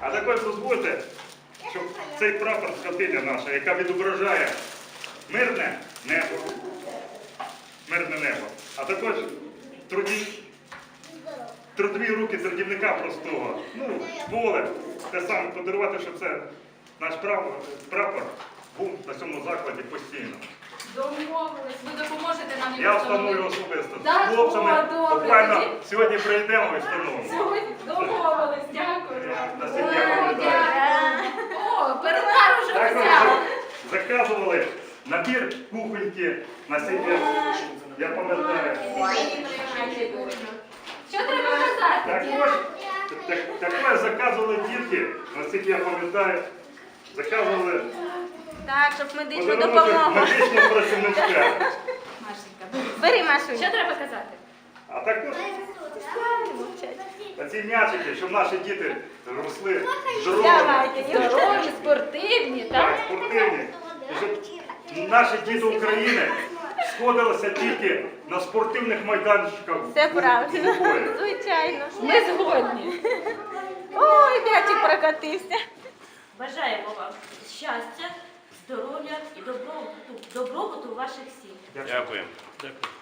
А також дозвольте, щоб цей прапор скотиня наша, яка відображає мирне небо, мирне небо, а також труді, трудові руки трудівника простого, ну, поле, те саме подарувати, щоб це наш прапор, прапор був на цьому закладі постійно. Домовились, ви допоможете нам Я встановлю особисто. Так, З хлопцями буквально сьогодні прийдемо і встановимо. Сьогодні домовились, дякую. Я на О, сім'я пам'ятаю. О, перукар уже взяв. заказували набір кухоньки на сім'я. Я пам'ятаю. Що треба казати? Також, так, також заказували дітки, наскільки я пам'ятаю, заказували Так, щоб медичну подарунок допомогу. медичного працівничка. Машенька, Бери Машу. що треба казати? А також ці м'ячики, щоб наші діти росли здоровими, Здорові, спортивні, так, так? спортивні. І щоб наші діти України сходилися тільки на спортивних майданчиках. Це правильно. Звичайно. Ми згодні. Ой, м'ячик прокатився. Бажаємо вам щастя, здоров'я і добробуту, добробуту ваших сім'ях. Дякую. Дякую.